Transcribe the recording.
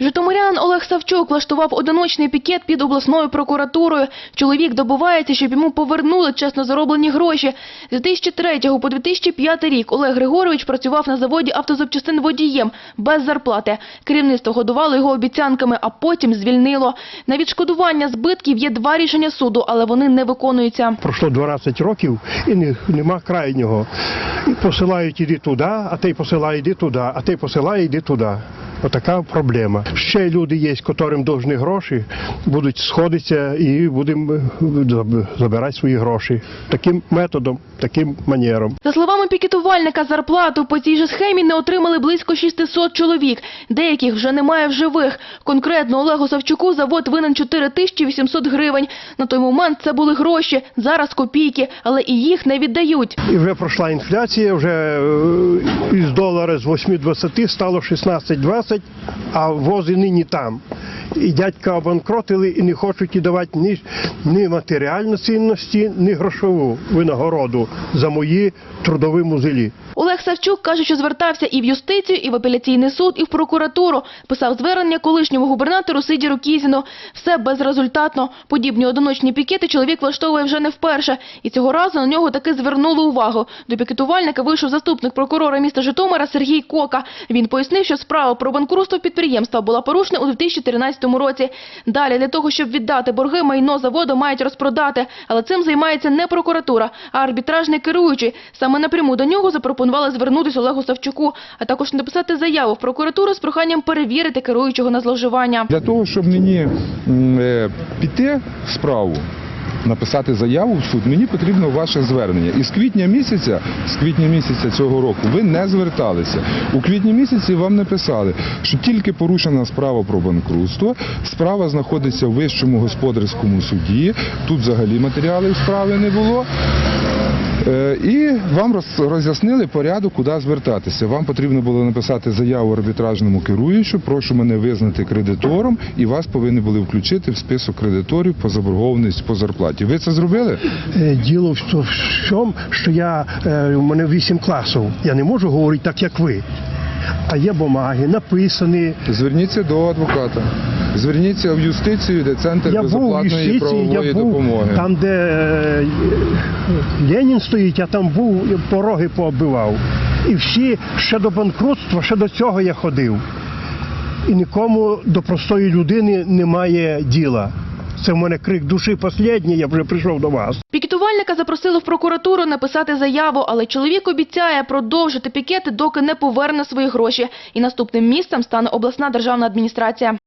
Житомирянин Олег Савчук влаштував одиночний пікет під обласною прокуратурою. Чоловік добувається, щоб йому повернули чесно зароблені гроші. З 2003 по 2005 рік Олег Григорович працював на заводі автозапчастин водієм без зарплати. Керівництво годувало його обіцянками, а потім звільнило. На відшкодування збитків є два рішення суду, але вони не виконуються. Пройшло 12 років і не, нема крайнього. Посилають іди туди, а той посилає іди туди, а той посилає іди туди. Отака проблема. Ще люди є, котрим повинні гроші, будуть сходитися і будемо е, забирати свої гроші. Таким методом, таким манером. За словами пікетувальника, зарплату по цій же схемі не отримали близько 600 чоловік. Деяких вже немає в живих. Конкретно Олегу Савчуку завод винен 4800 гривень. На той момент це були гроші, зараз копійки, але і їх не віддають. І вже пройшла інфляція, вже е, із долара з 8,20 стало 16,20, а вози нині там. І дядька обанкротили і не хочуть і давати ні, ні матеріальну цінності, ні грошову винагороду за мої трудові музелі. Савчук каже, що звертався і в юстицію, і в апеляційний суд, і в прокуратуру. Писав звернення колишньому губернатору Сидіру Кізіну. Все безрезультатно. Подібні одиночні пікети чоловік влаштовує вже не вперше. І цього разу на нього таки звернули увагу. До пікетувальника вийшов заступник прокурора міста Житомира Сергій Кока. Він пояснив, що справа про банкрутство підприємства була порушена у 2014 році. Далі для того, щоб віддати борги, майно заводу мають розпродати. Але цим займається не прокуратура, а арбітражний керуючий. Саме напряму до нього запропонували звернутися Олегу Савчуку, а також написати заяву в прокуратуру з проханням перевірити керуючого на зловживання. Для того, щоб мені е, піти справу, написати заяву в суд, мені потрібно ваше звернення. І з квітня місяця, з квітня місяця цього року ви не зверталися. У квітні місяці вам написали, що тільки порушена справа про банкрутство, справа знаходиться в вищому господарському суді. Тут взагалі матеріалів справи не було. Е, І вам роз- роз'яснили порядок, куди звертатися. Вам потрібно було написати заяву арбітражному керуючу, прошу мене визнати кредитором, і вас повинні були включити в список кредиторів по заборгованості по зарплаті. Ви це зробили? Е, Діло в тому, що я, е, у мене 8 класів. Я не можу говорити так, як ви. А є бумаги, написані. Зверніться до адвоката. Зверніться в юстицію, де центр Я був безоплатної юстиції, правової я був допомоги. там, де е, Ленін стоїть, я там був, пороги пооббивав. І всі ще до банкрутства, ще до цього я ходив. І нікому до простої людини немає діла. Це в мене крик душі останній, я вже прийшов до вас. Пікетувальника запросили в прокуратуру написати заяву, але чоловік обіцяє продовжити пікети, доки не поверне свої гроші. І наступним місцем стане обласна державна адміністрація.